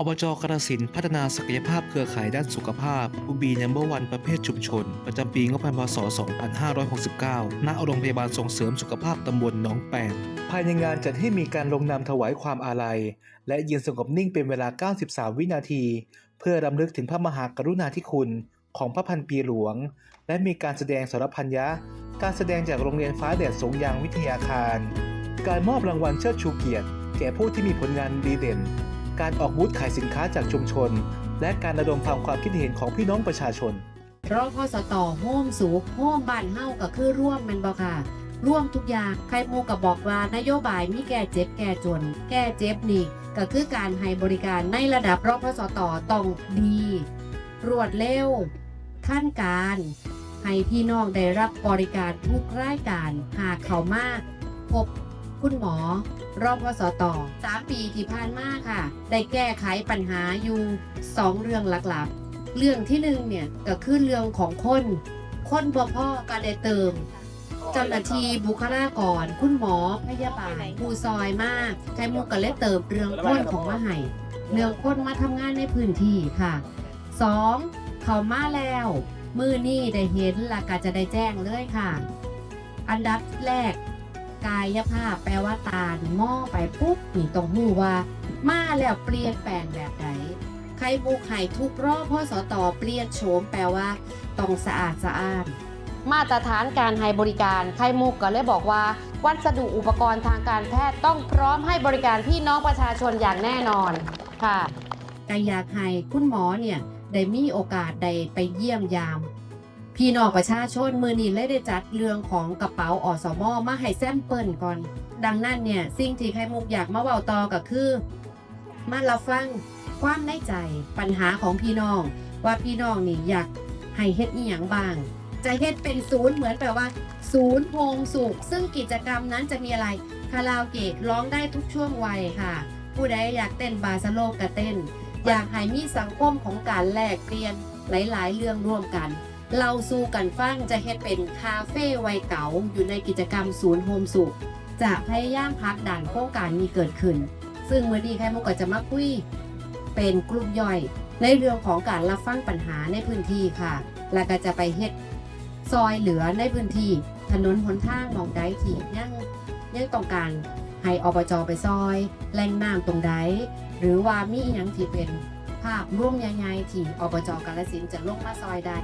อบจกระสินพัฒนาศักยภาพเครือข่ายด้านสุขภาพบูบีนัมเบอร์วันประเภทชุมชน ประจำปีงบประมาณพศ 2569 ณ โรงพยาบาลส่งเสริมสุขภาพตำบลหนองแปงภายในงานจัดให้มีการลงนามถวายความอาลัย และยืนสงบนิ่งเป็นเวลา 93 วินาที เพื่อรำลึกถึงพระมหากรุณาธิคุณของพระพันปีหลวง และมีการแสดงสารพันยะ การแสดงจากโรงเรียนฟ้าแดดสงยางวิทยาคาร การมอบรางวัลเชิดชูเกียรติ แก่ผู้ที่มีผลงานดีเด่น การออกบูธขายสินค้าจากชุมชน และการระดมฟังความคิดเห็นของพี่น้องประชาชนรอพอสตอโฮมสูงโฮมบ้านเฮาก็คือร่วมแมันบ่ค่ะ ร่วมทุกอย่างใครโมกับบอกว่านโยบายมีแก้เจ็บแก้จน แก้เจ็บนี่ ก็คือการให้บริการในระดับรอพอสตอต้องดี รวดเร็วขั้นการให้พี่น้องได้รับบริการทุกรายการหากเขามากพบ คุณหมอ รอบพสตสามปีที่ผ่านมาค่ะ ได้แก้ไขปัญหาอยู่สองเรื่องหลักๆ เรื่องที่หนึ่งเนี่ยก็คือเรื่องของคน คนบ่พ่อก็ได้เติมเจ้าหน้าที่บุคลากร คุณหมอพยาบาลผู้ซอยมากใจมุกก็เลยเติมเรื่องคนของมาให้เรื่องคนมาทำงานในพื้นที่ค่ะสองเขามาแล้ว มือนี่ได้เห็นละก็จะได้แจ้งเลยค่ะ อันดับแรก กายภาพแปลว่าตานี่มองไปปุ๊บนี่ต้องหูว่า มาแล้วเปลี่ยนแปลงแบบไหนใครบุกไห่ทุกรอบพ่อสอต่อเปลี่ยนโฉมแปลว่าต้องสะอาดสะอ้านมาตรฐานการให้บริการไข่มุกก็เลยบอกว่า วัสดุอุปกรณ์ทางการแพทย์ต้องพร้อมให้บริการพี่น้องประชาชนอย่างแน่นอนค่ะก็อยากให้คุณหมอเนี่ยได้มีโอกาสได้ไปเยี่ยมยาม พี่น้องประชาชนมือนี้เลยได้จัดเรื่องของกระเป๋าอสมอมาให้แซมเปิลก่อน ดังนั้นเนี่ยสิ่งที่ไข่มุกอยากมาเว้าต่อก็คือ มารับฟังความในใจปัญหาของพี่น้อง ว่าพี่น้องนี่อยากให้เฮ็ดอีหยังบ้าง จะเฮ็ดเป็นศูนย์เหมือนแบบว่า ศูนย์โฮมสุข ซึ่งกิจกรรมนั้นจะมีอะไรคาราโอเกะร้องได้ทุกช่วงวัยค่ะ ผู้ใดอยากเต้นบาสโลกก็เต้น อยากให้มีสังคมของการแลกเปลี่ยนหลาย ๆ เรื่องร่วมกัน เราสู้กันฟังจะเฮ็ดเป็นคาเฟ่วัยเก่าอยู่ในกิจกรรมศูนย์โฮมสุขจะพยายามพักดันโครงการนี้เกิดขึ้น ซึ่งเมื่อดีแค่มุกก็จะมาคุย เป็นกลุ่มย่อย ในเรื่องของการรับฟังปัญหาในพื้นที่ค่ะ แล้วก็จะไปเฮ็ดซอยเหลือในพื้นที่ ถนนหนทางมองใดที่ยังยังต้องการให้อบจไปซอยแหล่งน้ำตรงใดหรือว่ามีอหยังที่เป็น ภาพร่วมใหญ่ๆที่อบจกาลสินจะลงมาซอยได้